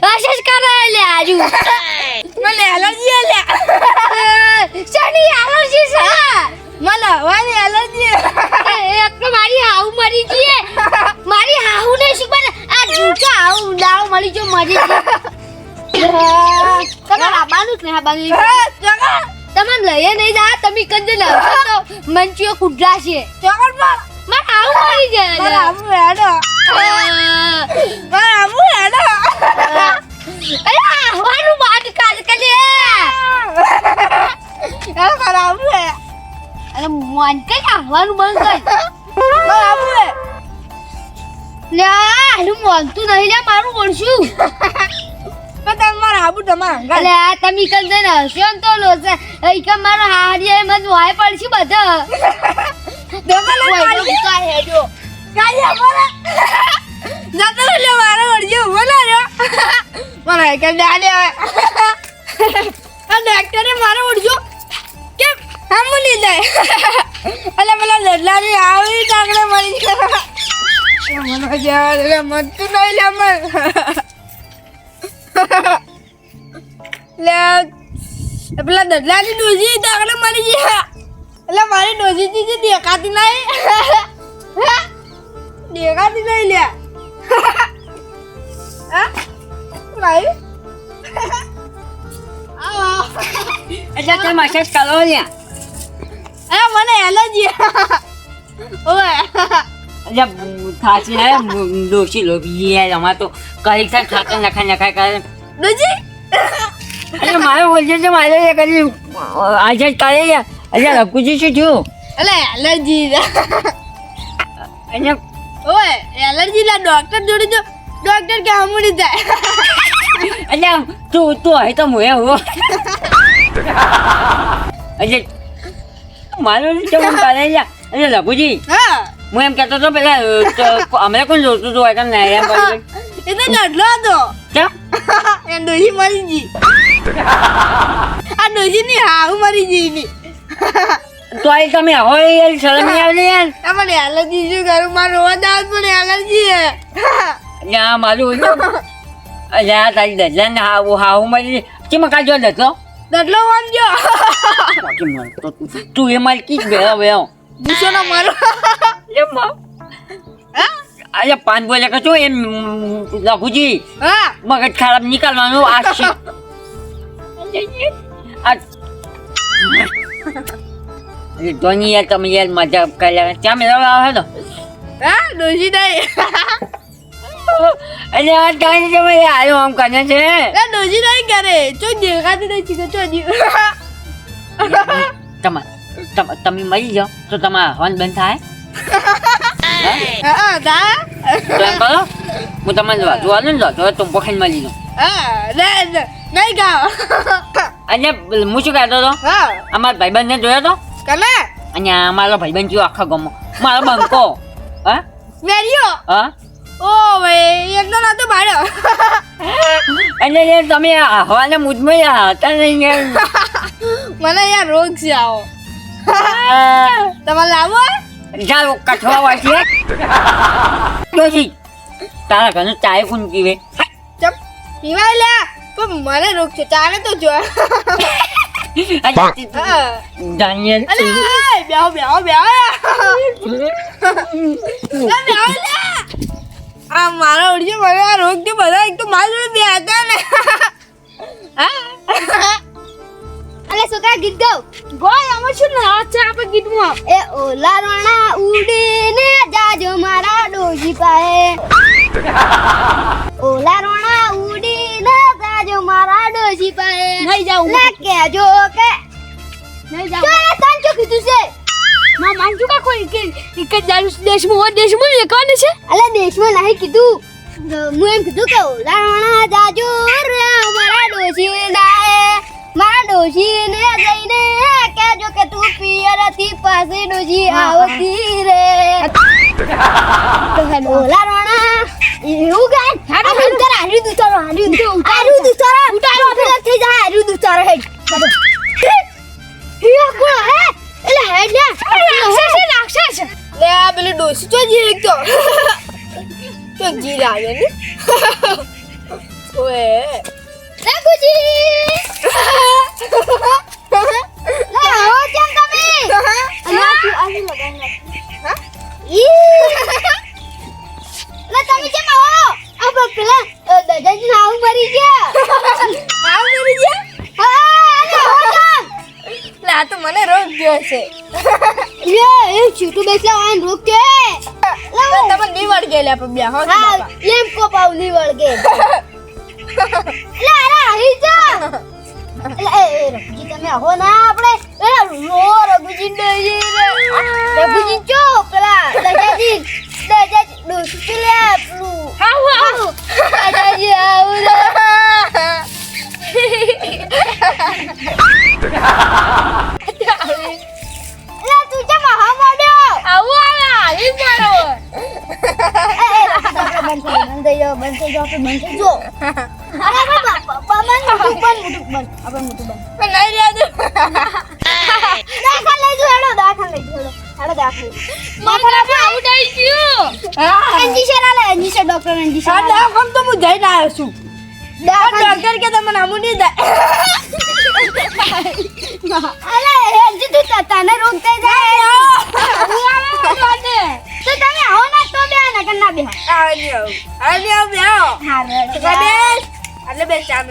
અસસ કરે લે આજુ. મને એલર્જી લે. શની એલર્જી છે? મને હવાની એલર્જી એક તો મારી હાઉ મરી ગઈ મારી હાઉ ને શું બને આ જૂઠા હાઉ દાવ મળી જો મરી ગઈ. તમારે આબાનું ને આબાનું. તમને લઈએ નહીં જા તમે કંજે લાવશો તો મંચીઓ કુડલા છે. ચોકડ પર મારે હાઉ મરી હેડો મને આબુ અરે આવાનું બાદ કાઢ કરે મને આબુ હે અરે મોન કઈ આવવાનું બંધ કર મને આબુ હે લે આનું મોનતું નહીં લે મારું પણ તમે મારા આબુ તમારા અલે આ તમે કલ દે ને શું તો લોસે ઈ કે મારો હાડિયા મત વાય પડશે બધા દોકલ ઓય તો હેડો કાયા બોલે જતો એટલે મારો વળજો બોલે મને કે ડાલે આ ડોક્ટરે મારો વળજો કેમ? આમ લી લે એટલે પેલા લડલાની આવી ટાકડે મળી ગયો. મને જાવ લે મત નહીં લે મન લે પેલા દડલાની ડોજી ટાકડે મળી ગયા. એટલે મારી ડોજી જે દેખાતી નહીં. દેખાતી નહીં લે હા ભાઈ એટલે તે મસાજ કરો ને અરે મને એલર્જી ઓવે એટલે થાચી ને ડોસી લોભી યાર અમાર તો કઈ થાય ખાતા નખાય નખાય કરે એટલે મારે બોલશે છે મારે એ કરી આજે જ કરે છે એટલે રઘુજી શું થયું? અલે એલર્જી એલર્જી લા ડોક્ટર જોડે જો ડોક્ટર કે હમડી જાય. એટલે તું તું હોય તો હું હો એટલે મારું કેવું પાડે એટલે રઘુજી હા. હું એમ કહેતો હતો પેલા અમે કોણ જોતું હતું હોય ના એમ એ તો ડડલો હતો. એ ડોજી મરી ગઈ. આ ડોજી ની હાવ મરી ગઈ ની તો આ તમે હોય એ શરમ નહીં આવે યાર. આ એલર્જી શું કરું મારો રોજ આવે પણ એલર્જી હે ના મારું આ તારી દજલાને હાવું હાવું મારી. કેમ કાલ જો દતો ડડલો વાંજો તું એ મારી કીક બેહો બેહો ગુસ્સો ના મારો અરે પાન બોલે કે છો એમ લઘુજી હા. મગજ ખરાબ નીકળવાનું આ છે આ અરે ધોની યાર તમે યાર મજા કર્યા ત્યાં મેળો આવે તો હા ડોજી નહીં એટલે આ ટાઈમ તમે આવ્યો આમ કરે છે. એ ડોજી નહીં કરે ચો દેખાતી નહીં ચીકો ચો જી તમે મરી જાઓ તો તમારા હવન બંધ થાય. હા દા તો એમ કરો હું તમને જોવાનું ને તો તું પખાઈને મરી જાઉં. હા નહીં નહીં ગાવ અને હું શું કહેતો હતો? અમારા ભાઈબંધને જોયો તો? કને અને મારો ભાઈબંધ જો આખા ગમો મારો બંકો. હા? મેરિયો હા? ઓ ભાઈ એમનો નાતો ભાડ્યો અને એ તમે હવાને મુજમાં હતા નહીં મને યાર રોગ છે આવો. તમારે લાવો જાઓ કઠવા વાંચીએ જોજી તારા ઘરનું ચાય કોણ પીવે? ચપ પીવાય લે. પણ મને રોગ છે ચાલે તો જો. બેહો લે આ મારા ઓળખી મને આ રોગ છે બધા એક તો મારા જોડે બે હતા ને હા અલે છોકરા ગીત ગાવ ગોય આમાં શું ના છે આપણે ગીતમાં એ ઓલા રોણા ઉડીને જાજો મારા ડોજી પાએ ઓલા રોણા મારા ડોજી પાસે. નહીં જાઉં. લે કેજો કે. નહીં જો એ તન જો કીધું છે? માં માનજો કા કોઈ કે એક જ દેશમાં હોય દેશમાં ને કોને છે? અલે દેશમાં નહીં કીધું. હું એમ કીધું કે ઓલાણા જાજો રે મારા ડોજી દાએ. મારા ડોજી ને જઈને કેજો કે તું પિયરથી પાસે ડોજી આવતી રે. ઓલા રોણા એવું ગાય હાડો હંતર હાર્યું દુતારો હાર્યું હાર્યું દુતારો ઉતારો પેલા થઈ જાય હાર્યું દુતારો હેડ હિયા કોણ હે એટલે હેડ ને રાક્ષસ છે રાક્ષસ લે આ પેલું ડોસી તો જી એક તો તો જી લાગે ને ઓએ લે છૂટું બેસલા આન રોકે કે તો તમે નહીં વળગે લે આપણે બે હો હા લેમ કો પાવ નીવડ ગે લા રા હી જા એ એ તમે હો ના. લઈ હેડો. દાખલ. દાખલ. આવું થઈ ગયું. આલે, એન્જીશર, ડોક્ટર એન્જીશર આલે. દવાખાન તો હું જઈને આવ્યો છું. ડોક્ટર કે તમને આમું નહીં થાય અલે, એન્જી, તું તમે આવો ના તો બે ના કે બે. આવે નહીં આવું. આવે નહીં આવું બે આવો. હા હેડો. એટલે બે. ચા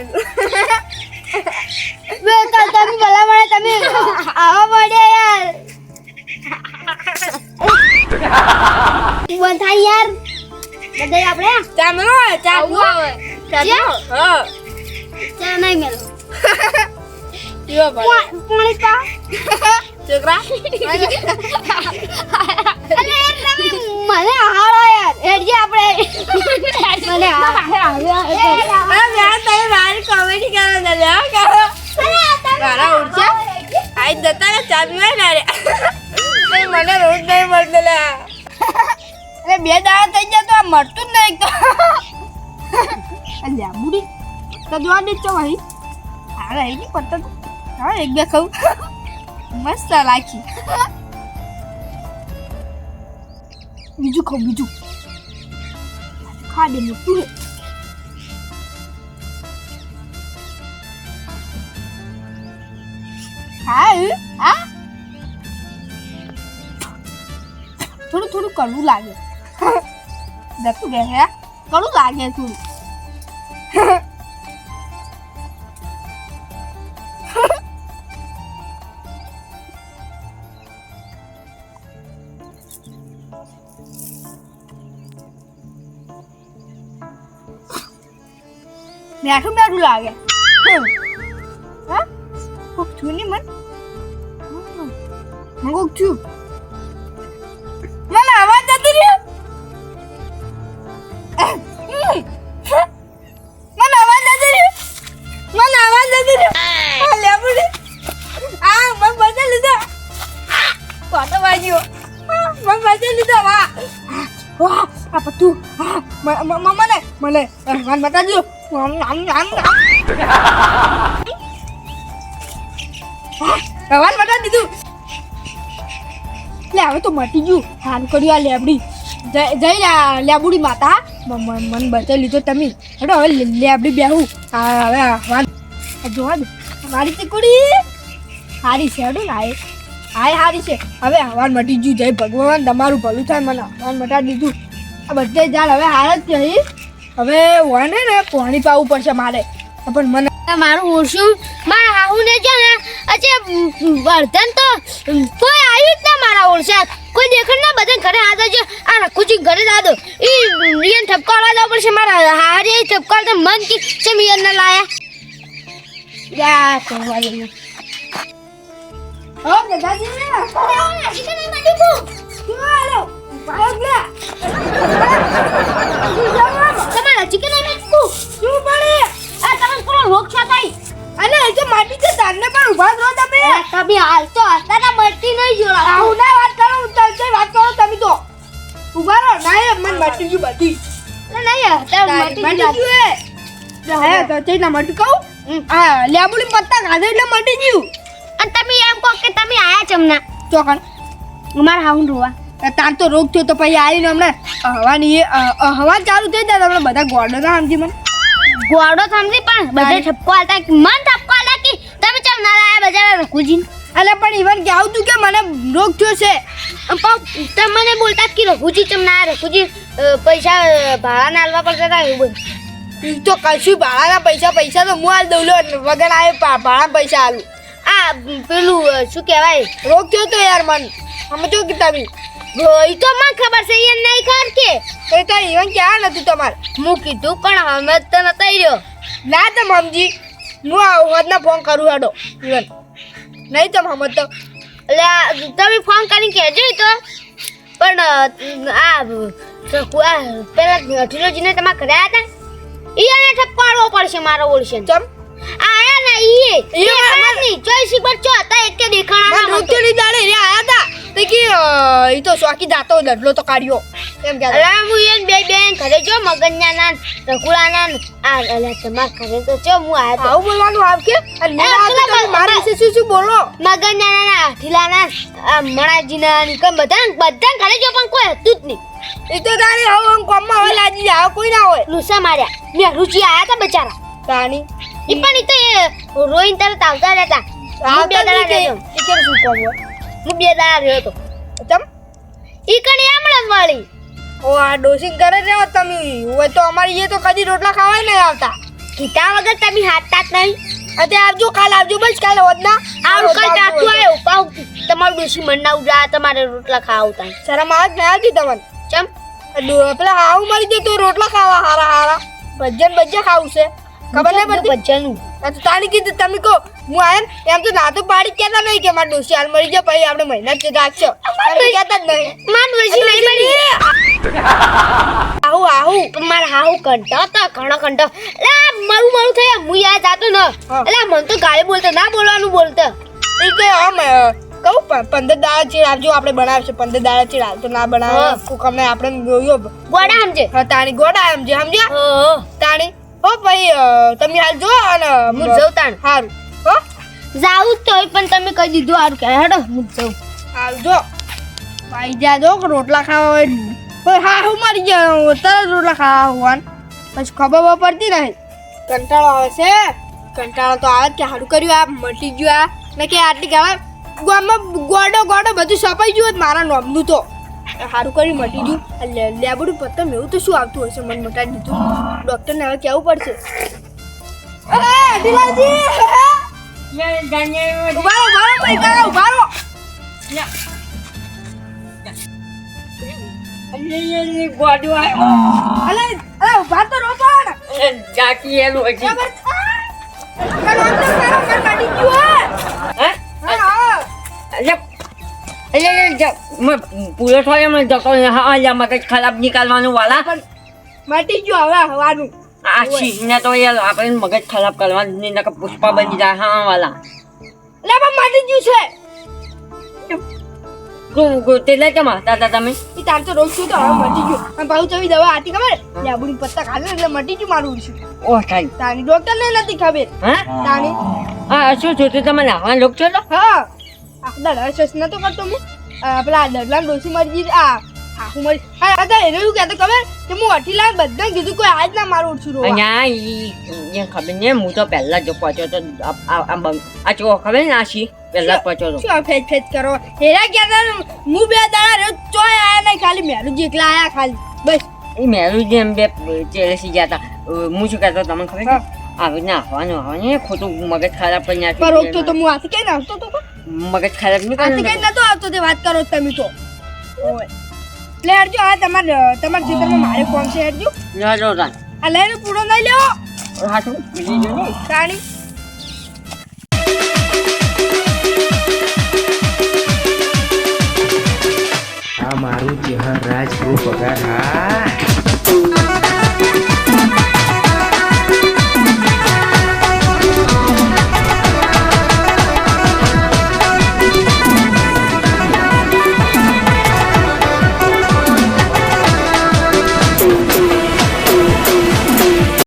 બે કાલ તમે ભલા મળે તમે આવા મળ્યા યાર. આપણે ચા મેં ચા પીવો? ચા પીવો? હા. ચા નહીં મેલો પાણી પા છોકરા? અરે તમે મને હાળો યાર. હેડજે આપણે. મને હાળો તમે મારી કોમેડી કરો ને લે કરો. મારા ઉઠશે આઈ જતા ને ચા ને મને રોજ નહીં મળતો લે અરે બે દાડા થઈ ગયા તો આ મળતું નહીં તો અલ્યા ભાઈ. હા, એક બે મસ્ત લાગી બીજું ખાઉં, બીજું. ખા દે મોટું હે? હા? થોડું થોડું કરવું લાગે. જતું કે હે કડવું લાગે થોડું મીઠું મીઠું લાગે હમ. હા કોક થયું નહીં મન મને કોક થયું મને મને મને મને આમ આમ ભગવાન બતા દીધું. લે, હવે તો મટી ગયું. હાન કર્યું આ લેબડી. જઈ લેબુડી માતા. મ- મ- બચાવી લીધો તમે. હેડો, હવે લેબડી બેહું. હવે જોવા દે. મારી ચીકુડી હારી છે, હડું ને, હાય. હારી છે. હવે હવાન મટી ગયું. જય ભગવાન, તમારું ભલું થાય. મને હવાન મટાડી દીધું. આ બધે જાળ હવે હાર જ થઈ હવે વાને ને પાણી પાવું પડશે મારે. પણ મને મારું ઓછું. મારા હાહુ ને છે ને અચે વર્ધન તો કોઈ આવ્યું જ ના મારા ઓળશે કોઈ દેખણ ના બધા ઘરે હાથ છે આ રખુજી ઘરે દાદો. એ રિયન ઠપકાવા જવું પડશે. મારા હારે ઠપકાવ તો મન કે છે મિયન ના લાયા હો દાદાજી. લે તમારા ચિકન ને શું પડે? આ તમે કોનો રોગ છે કઈ અને એ તો માટી છે તારને પણ ઊભા રહો તમે. તમે હાલ તો હસતા મળતી નહીં જોડા આવું ના વાત કરો હું વાત કરો તમે તો. ઊભા રહો ના મને મટી ગયું બધી. નહીં તમે મટી ગયું એ. તો તે ના મટી કહું? આ લેબુડી પત્તા ખાધો એટલે મટી ગયું. અને તમે એમ કહો કે તમે આયા ચમના ચોકણ મારા હાઉન રોવા. તાર તો રોગ થયો તો પછી આવીને હમણાં હવાની હવા ચાલુ થઈ જાય તમને બધા ગોડો ના સમજી મને. ગોડો સમજી પણ બધે ઠપકો આલતા મન ઠપકો આલતા કે તમે ચમ ના લાયા બજાર રખુજી અલે પણ ઈવન કે આવતું કે મને રોગ થયો છે? તમે મને બોલતા કે રઘુજી ચમ ના? રઘુજી પૈસા ભાડા ના આલવા પડતા હતા એવું બધું. તો કશું ભાડાના પૈસા પૈસા તો હું હાલ દઉં લો વગર આવે ભાડા પૈસા આલું આ પેલું શું કહેવાય? રોગ થયો તો યાર મન. સમજો કે તમે એ તો મને ખબર છે એ નહીં કર કે. એ તો ઈવન ક્યાં નથી તમારે. હું કીધું પણ અમે તો નતા રહ્યો. ના તમે સમજી હું આ હોદના ફોન કરું હેડો ઈવન નહીં તમે સમજતો એટલે તમે ફોન કરીને કહેજો તો. પણ આ આ પેલા અઠીલોજીને તમારે કર્યા હતા? એને ઠપકાડવો પડશે મારો ઓળશે ચમ? આયા ના ઈએ ઈએ દેખાણા જોઈ પર ચો હતા એક કે દેખાણા ના મૃત્યુ ની દાડે રે આયા હતા તે કે ઈ તો શોકી દાતો દડલો તો કાઢ્યો. એમ કે અલા હું એન બે બેન ઘરે જો મગન્યા ના રઘુડા ના આ અલા તમાર ઘરે તો ચો હું આયા તો. આવું બોલવાનું આવ કે? અને આ તો મારા વિશે શું શું બોલો? મગન્યા ના ઢીલા ના આ મણાજી ના ની કમ બધા બધા ઘરે જો પણ કોઈ હતું જ નહીં. એ તો તારે હવે કોમમાં હવે લાજી કોઈ ના હોય. લુસા માર્યા. મેં રુચિ આયા હતા બચારા. તાણી એ પણ એ તો એ રોઈન તરત આવતા રહેતા. હું બે દાડા રહ્યો કે શું કોમ હું બે દાડા રહ્યો તો ચમ? ઈ કણી આમળમ વાળી. ઓ આ ડોસિંગ કરે હો તમે. હોય તો અમારી એ તો કદી રોટલા ખાવાય નહીં આવતા. કીધા વગર તમે હાથતા જ નહીં. અતે આવજો કાલ આવજો બસ કાલ હોદના. આ કાલ તાતું આવ્યો પાઉ તમારું ડોસી મન્ના ઉડા તમારે રોટલા ખાવતા આવતા શરમ આજ ના આવી તમને. ચમ. પેલા હાવ મરી જતો તો રોટલા ખાવા હારા હારા. ભજન ભજ્યા ખાવું છે. ખબર નહીં પડતી? બચ્ચાનું. તો તાણી કીધું તમે કહો હું આયન એમ તો ના તો પાડી કેતા નહીં કે મારા હાલ મરી જાય પછી આપણે મહિના જ રાખશો તમે કેતા જ નહીં માર ડોશી નહીં મરી. આહુ આહુ. માર હાહુ કંટો તો ઘણો કંટો લા મારું મારું થયા હું યાદ જાતો ન. એટલે મન તો ગાળે બોલતો ના બોલવાનું બોલતો. એ કે આમ કહું પંદર દાડા ચીડ આવજો આપણે બનાવશે પંદર દાડા ચીડ આવતો ના બનાવે. હા. આપણે ગોડા સમજે હા તાણી ગોડા સમજે સમજ્યા? તાણી? હો ભાઈ તમે હાલ જો અને હું જવતાણ હારું. હો? જાવું જ તોય પણ તમે કહી દીધું હારું કે હેડો હું જઉં. જો ભાઈ જા જો કે રોટલા ખાવા હોય. હા હું મરી ગયા. તરત રોટલા ખાવા હોવાન પછી ખબર પડતી નહીં કંટાળો આવે છે? કંટાળો તો આવે કે સારું કર્યું આ મટી ગયું આ. ને કે આટલી ગાવા ગામમાં ગોડો ગોડો બધું સપાઈ ગયું મારા નોમનું તો. સારું કરી મટી ગયું લેબડું પત્તમ એવું તો શું આવતું હશે મને મટાડી દીધું ડૉક્ટરને હવે કહેવું પડશે એ, અઢીલાલજી! ઊભા રહો, ઊભા રહો, ભાઈ, કાકા, ઊભા રહો. ગોડું અલે, અલે, ઊભા તો રહો પણ. જાકી એનું હજી એટલે પૂરો થયો એમ જતો હા યા મગજ ખરાબ નીકાળવાનું વાલા. મટી ગયું હવે હવાનું. આ શીખને તો યાર આપણે મગજ ખરાબ કરવાનું નહીં નકર પુષ્પા બની જાય. હા વાલા. એટલે પણ મટી ગયું છે. તેલે કેમ હતા હતા તમે? એ તાર તો રોગ થયું તો હવે મટી ગયું. અને પાછું તમે દવા આતી ખબર? લેબુની પત્તા ખાધે એટલે મટી ગયું મારું ઉડશું ઓ થાય તારી ડોક્ટર ને નથી ખબર. હા? તારી હા શું તું તમે નાવા લોક છો તો? હા. આખદા રસ નતો કરતો હું. પેલા દડલા ડોસી આ આખું મારી હા એને કહેતો ખબર? કે હું અઠીલા બધા કીધું કોઈ આજ ના મારું ઓછું રોવા. ઈ ખબર ને હું તો પહેલા જો પહોંચ્યો તો આ આ- ચો ખબર ને આશી? પહેલા પહોંચ્યો તો. શું ફેચ ફેચ કરો? હેરા ગયા તા હું બે દાડા ચોય આયા નહીં ખાલી મેરું જ એકલા આયા ખાલી. બસ. એ મેરું એમ બે ચેલેસી ગયા અ, હું શું કહેતો તમને ખબર આવી ના આવવાનું આવવાનું ખોટું મગજ ખરાબ કરી નાખ્યું રોકતો તો હું હાથે કઈ નાખતો તો? મગજ ખરાબ નહીં કરતો કઈ નતો આવતો તે વાત કરો તમે તો. ઓય. લે હરજો આ તમારે તમાર ખેતરમાં મારે કોમ છે હરજો જો તાન આ લઈને પૂરો નહીં લેવો હાટું બીજી જો ને કાણી આ મારું ચહેર રાજ પગાર. હા.